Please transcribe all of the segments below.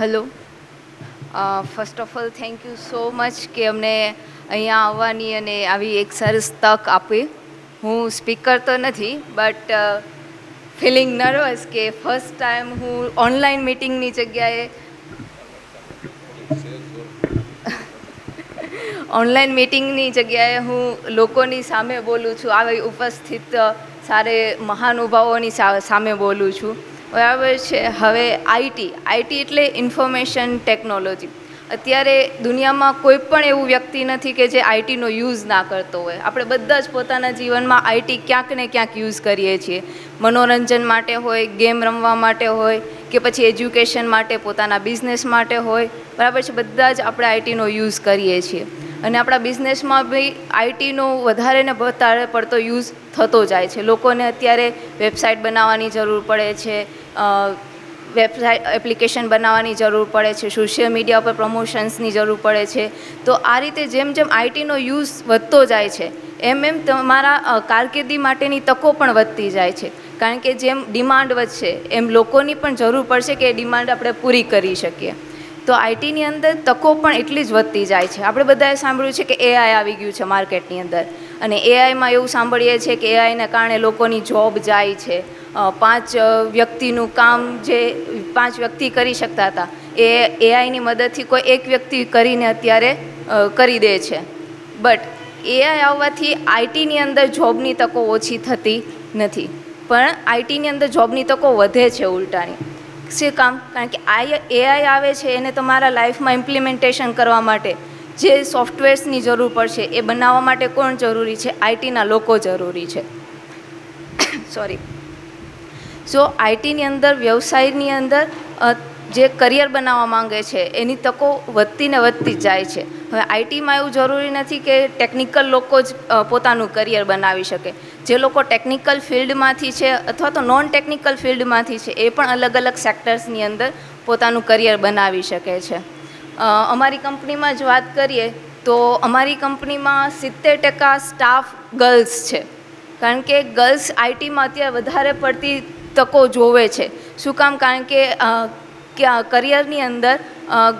Hello first of all thank you so much કે અમને અહીંયા આવવાની અને આવી એક સરસ તક આપી. હું સ્પીકર તો નથી બટ ફિલિંગ નર્વસ કે ફર્સ્ટ ટાઈમ હું ઓનલાઈન મિટિંગની જગ્યાએ ઓનલાઈન મિટિંગની જગ્યાએ હું લોકોની સામે બોલું છું. આવી ઉપસ્થિત સારે મહાનુભાવોની સામે બોલું છું. બરાબર છે. હવે આઈટી આઈટી એટલે ઇન્ફોર્મેશન ટેકનોલોજી. અત્યારે દુનિયામાં કોઈ પણ એવું વ્યક્તિ નથી કે જે આઈટીનો યુઝ ના કરતો હોય. આપણે બધા જ પોતાના જીવનમાં આઈટી ક્યાંક ને ક્યાંક યુઝ કરીએ છીએ. મનોરંજન માટે હોય, ગેમ રમવા માટે હોય, કે પછી એજ્યુકેશન માટે, પોતાના બિઝનેસ માટે હોય. બરાબર છે. બધા જ આપણે આઈટીનો યુઝ કરીએ છીએ. અને આપણા બિઝનેસમાં બી આઈટીનો વધારે ને વધારે પડતો યુઝ થતો જાય છે. લોકોને અત્યારે વેબસાઇટ બનાવવાની જરૂર પડે છે. વેબસાઇટ એપ્લિકેશન બનાવવાની જરૂર પડે છે, સોશિયલ મીડિયા ઉપર પ્રમોશન્સની જરૂર પડે છે. તો આ રીતે જેમ જેમ આઈટીનો યુઝ વધતો જાય છે, એમ એમ તમારા કારકિર્દી માટેની તકો પણ વધતી જાય છે. કારણ કે જેમ ડિમાન્ડ વધશે, એમ લોકોની પણ જરૂર પડશે કે એ ડિમાન્ડ આપણે પૂરી કરી શકીએ. તો આઈટીની અંદર તકો પણ એટલી જ વધતી જાય છે. આપણે બધાએ સાંભળ્યું છે કે એઆઈ આવી ગયું છે માર્કેટની અંદર. અને એઆઈમાં એવું સાંભળીએ છીએ કે એઆઈને કારણે લોકોની જોબ જાય છે. પાંચ વ્યક્તિનું કામ જે પાંચ વ્યક્તિ કરી શકતા હતા, એ એઆઈની મદદથી કોઈ એક વ્યક્તિ કરીને અત્યારે કરી દે છે. બટ એઆઈ આવવાથી આઈટીની અંદર જોબની તકો ઓછી થતી નથી. પણ આઈટીની અંદર જોબની તકો વધે છે ઉલટાની. શું કામ? કારણ કે આઈ એઆઈ આવે છે, એને તમારા લાઈફમાં ઇમ્પ્લિમેન્ટેશન કરવા માટે જે સોફ્ટવેર્સની જરૂર પડશે, એ બનાવવા માટે કોણ જરૂરી છે? આઈટીના લોકો જરૂરી છે. સોરી સો આઈટીની અંદર, વ્યવસાયની અંદર જે કરિયર બનાવવા માંગે છે, એની તકો વધતી ને વધતી જ જાય છે. હવે આઈટીમાં એવું જરૂરી નથી કે ટેકનિકલ લોકો જ પોતાનું કરિયર બનાવી શકે. જે લોકો ટેકનિકલ ફિલ્ડમાંથી છે અથવા તો નોન ટેકનિકલ ફિલ્ડમાંથી છે, એ પણ અલગ અલગ સેક્ટર્સની અંદર પોતાનું કરિયર બનાવી શકે છે. અમારી કંપનીમાં જ વાત કરીએ, તો અમારી કંપનીમાં સિત્તેર ટકા સ્ટાફ ગર્લ્સ છે. કારણ કે ગર્લ્સ આઈટીમાં અત્યારે વધારે પડતી તકો જોવે છે. શું કામ? કારણ કે કરિયરની અંદર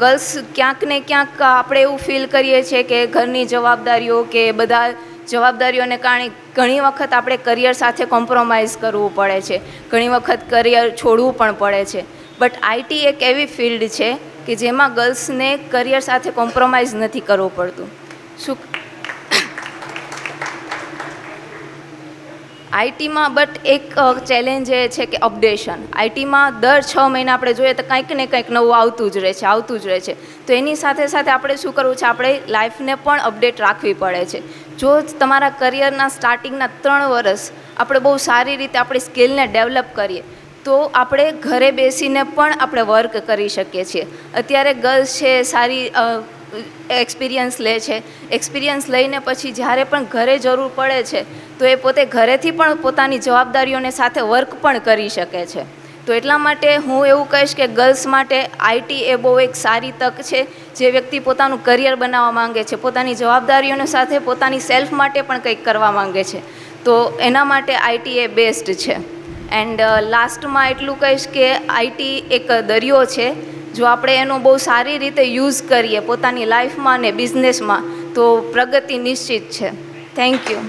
ગર્લ્સ ક્યાંક ને ક્યાંક આપણે એવું ફીલ કરીએ છીએ કે ઘરની જવાબદારીઓ કે બધા જવાબદારીઓને કારણે ઘણી વખત આપણે કરિયર સાથે કોમ્પ્રોમાઇઝ કરવું પડે છે. ઘણી વખત કરિયર છોડવું પણ પડે છે. બટ આઈટી એક એવી ફિલ્ડ છે કે જેમાં ગર્લ્સને કરિયર સાથે કોમ્પ્રોમાઇઝ નથી કરવું પડતું. શું આઈટીમાં બટ એક ચેલેન્જ એ છે કે અપડેશન આઈટીમાં દર છ મહિના આપણે જોઈએ તો કંઈક ને કંઈક નવું આવતું જ રહે છે, આવતું જ રહે છે. તો એની સાથે સાથે આપણે શું કરવું છે? આપણે લાઈફને પણ અપડેટ રાખવી પડે છે. જો તમારા કરિયરના સ્ટાર્ટિંગના ત્રણ વર્ષ આપણે બહુ સારી રીતે આપણી સ્કિલને ડેવલપ કરીએ, તો આપણે ઘરે બેસીને પણ આપણે વર્ક કરી શકીએ છીએ. અત્યારે ગર્લ્સ છે, સારી એક્સપિરિયન્સ લે છે. એક્સપિરિયન્સ લઈને પછી જ્યારે પણ ઘરે જરૂર પડે છે, તો એ પોતે ઘરેથી પણ પોતાની જવાબદારીઓને સાથે વર્ક પણ કરી શકે છે. તો એટલા માટે હું એવું કહીશ કે ગર્લ્સ માટે આઈટી એ બહુ એક સારી તક છે, જે વ્યક્તિ પોતાનું કરિયર બનાવવા માંગે છે, પોતાની જવાબદારીઓને સાથે પોતાની સેલ્ફ માટે પણ કંઈક કરવા માંગે છે. તો એના માટે આઈટી એ બેસ્ટ છે. એન્ડ લાસ્ટમાં એટલું કહીશ કે આઈટી એક દરિયો છે જો આપણે એનો બહુ સારી રીતે યુઝ કરીએ પોતાની લાઈફમાં અને બિઝનેસમાં તો પ્રગતિ નિશ્ચિત છે. Thank you